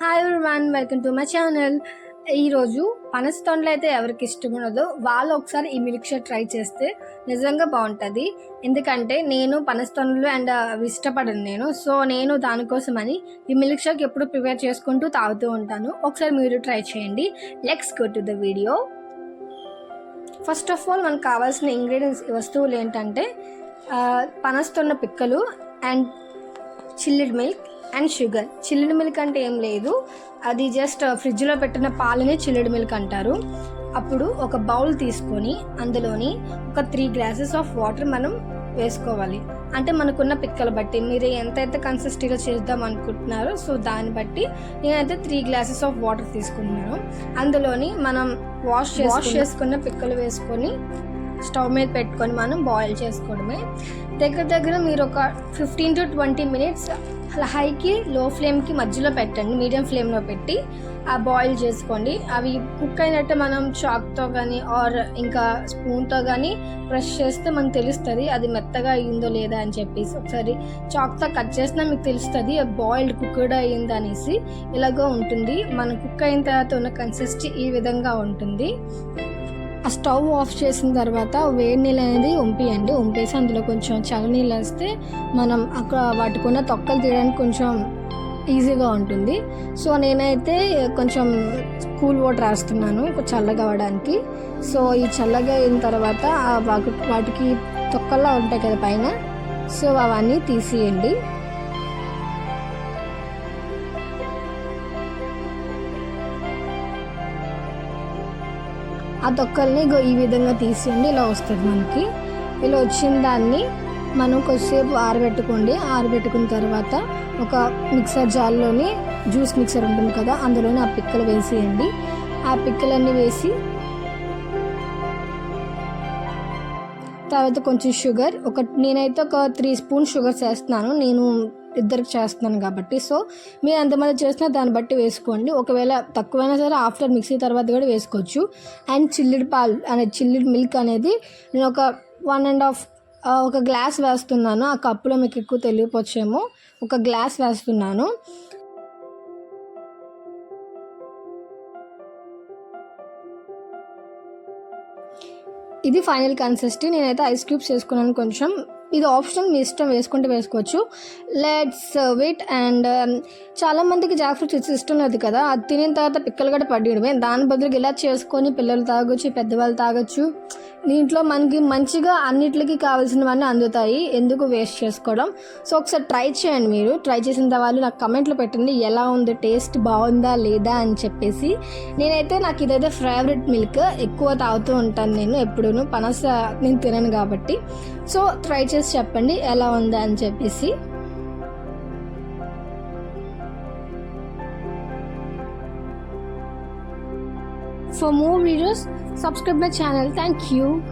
Hi one welcome to my channel ఈరోజు పనస్తొండలు అయితే ఎవరికి ఇష్టం ఉండదో వాళ్ళు ఒకసారి ఈ మిల్క్ షేక్ ట్రై చేస్తే నిజంగా బాగుంటుంది. ఎందుకంటే నేను పనస్తొండలు అండ్ uh, అవి ఇష్టపడను నేను. సో నేను దానికోసమని ఈ మిల్క్ షేక్ ఎప్పుడు ప్రిపేర్ చేసుకుంటూ తాగుతూ ఉంటాను. ఒకసారి మీరు ట్రై చేయండి. Let's go to the video first of all మనకు కావాల్సిన ఇంగ్రీడియంట్స్ వస్తువులు ఏంటంటే uh, పనస్తున్న పనస్తొన్న పిక్కలు and chilled milk and sugar chilled milk అంటే ఏం లేదు. అది జస్ట్ ఫ్రిడ్జ్లో uh, పెట్టిన పాలని చిల్లిడ్ మిల్క్ అంటారు. అప్పుడు ఒక బౌల్ తీసుకొని అందులోని ఒక త్రీ గ్లాసెస్ ఆఫ్ వాటర్ మనం వేసుకోవాలి. అంటే మనకున్న పిక్కలు బట్టి. మీరు ఎంతైతే కన్సిస్టెంట్గా చేద్దాం అనుకుంటున్నారో సో దాన్ని బట్టి నేనైతే త్రీ గ్లాసెస్ ఆఫ్ వాటర్ తీసుకున్నాను. అందులోని మనం వాష్ వాష్ చేసుకున్న పిక్కలు వేసుకొని స్టవ్ మీద పెట్టుకొని మనం బాయిల్ చేసుకోవడమే. దగ్గర దగ్గర మీరు ఒక ఫిఫ్టీన్ టు ట్వంటీ మినిట్స్ అలా హైకి లో ఫ్లేమ్కి మధ్యలో పెట్టండి మీడియం ఫ్లేమ్లో పెట్టి ఆ బాయిల్ చేసుకోండి. అవి కుక్ అయినట్టు మనం చాక్తో కానీ ఆర్ ఇంకా స్పూన్తో కానీ బ్రష్ చేస్తే మనకు తెలుస్తుంది అది మెత్తగా అయ్యిందో లేదా అని చెప్పేసి. ఒకసారి చాక్తో కట్ చేసినా మీకు తెలుస్తుంది బాయిల్డ్ కుక్డ్ అయ్యింది అనేసి ఇలాగో ఉంటుంది. మనం కుక్ అయిన తర్వాత ఉన్న కన్సిస్టీ ఈ విధంగా ఉంటుంది. ఆ స్టవ్ ఆఫ్ చేసిన తర్వాత వేడి నీళ్ళు అనేది ఉంపియండి. ఉంపేసి అందులో కొంచెం చల్లనీళ్ళు వేస్తే మనం అక్కడ వాటికున్న తొక్కలు తీయడానికి కొంచెం ఈజీగా ఉంటుంది. సో నేనైతే కొంచెం కూల్ వాటర్ వేస్తున్నాను చల్లగా అవ్వడానికి. సో ఈ చల్లగా అయిన తర్వాత వాటికి తొక్కల్లో ఉంటాయి కదా పైన. సో అవన్నీ తీసేయండి. ఆ తొక్కల్ని ఇగో ఈ విధంగా తీసేయండి. ఇలా వస్తుంది మనకి. ఇలా వచ్చిన దాన్ని మనం కొద్దిసేపు ఆరబెట్టుకోండి. ఆరబెట్టుకున్న తర్వాత ఒక మిక్సర్ జార్లోని జ్యూస్ మిక్సర్ ఉంటుంది కదా అందులోనే ఆ పిక్కలు వేసేయండి. ఆ పిక్కలన్నీ వేసి తర్వాత కొంచెం షుగర్ ఒక నేనైతే ఒక త్రీ స్పూన్ షుగర్ చేస్తున్నాను నేను ఇద్దరికి చేస్తున్నాను కాబట్టి. సో మీరు ఎంతమంది చేసినా దాన్ని బట్టి వేసుకోండి. ఒకవేళ తక్కువైనా సరే ఆఫ్టర్ మిక్సీ తర్వాత కూడా వేసుకోవచ్చు. అండ్ చిల్లిడ్ పాలు అనే చిల్లిడ్ మిల్క్ అనేది నేను ఒక వన్ అండ్ హాఫ్ ఒక గ్లాస్ వేస్తున్నాను. ఆ కప్పులో మీకు ఎక్కువ తెలియపోవచ్చేమో ఒక గ్లాస్ వేస్తున్నాను. ఇది ఫైనల్ కన్సిస్టీ నేనైతే ఐస్ క్యూబ్స్ వేసుకున్నాను కొంచెం. ఇది ఆప్షనల్ మీ ఇష్టం వేసుకుంటే వేసుకోవచ్చు. Let's serve uh, it and um, చాలామందికి జాక్ ఫ్రూట్స్ ఇష్టం లేదు కదా. అది తినిన తర్వాత పిక్కలు కూడా పడియడమే దాని బదులుగా ఇలా చేసుకొని పిల్లలు తాగొచ్చు పెద్దవాళ్ళు తాగొచ్చు. దీంట్లో మనకి మంచిగా అన్నిటికి కావాల్సినవన్నీ అందుతాయి. ఎందుకు వేస్ట్ చేసుకోవడం? సో ఒకసారి ట్రై చేయండి మీరు. ట్రై చేసిన వాళ్ళు నాకు కమెంట్లో పెట్టండి ఎలా ఉంది? టేస్ట్ బాగుందా లేదా అని చెప్పేసి. నేనైతే నాకు ఇదైతే ఫేవరెట్ మిల్క్ ఎక్కువ తాగుతూ ఉంటాను నేను ఎప్పుడూను. పనస నేను తినను కాబట్టి. సో ట్రై చేసి చెప్పండి ఎలా ఉందా అని చెప్పేసి. For more videos, subscribe my channel. Thank you.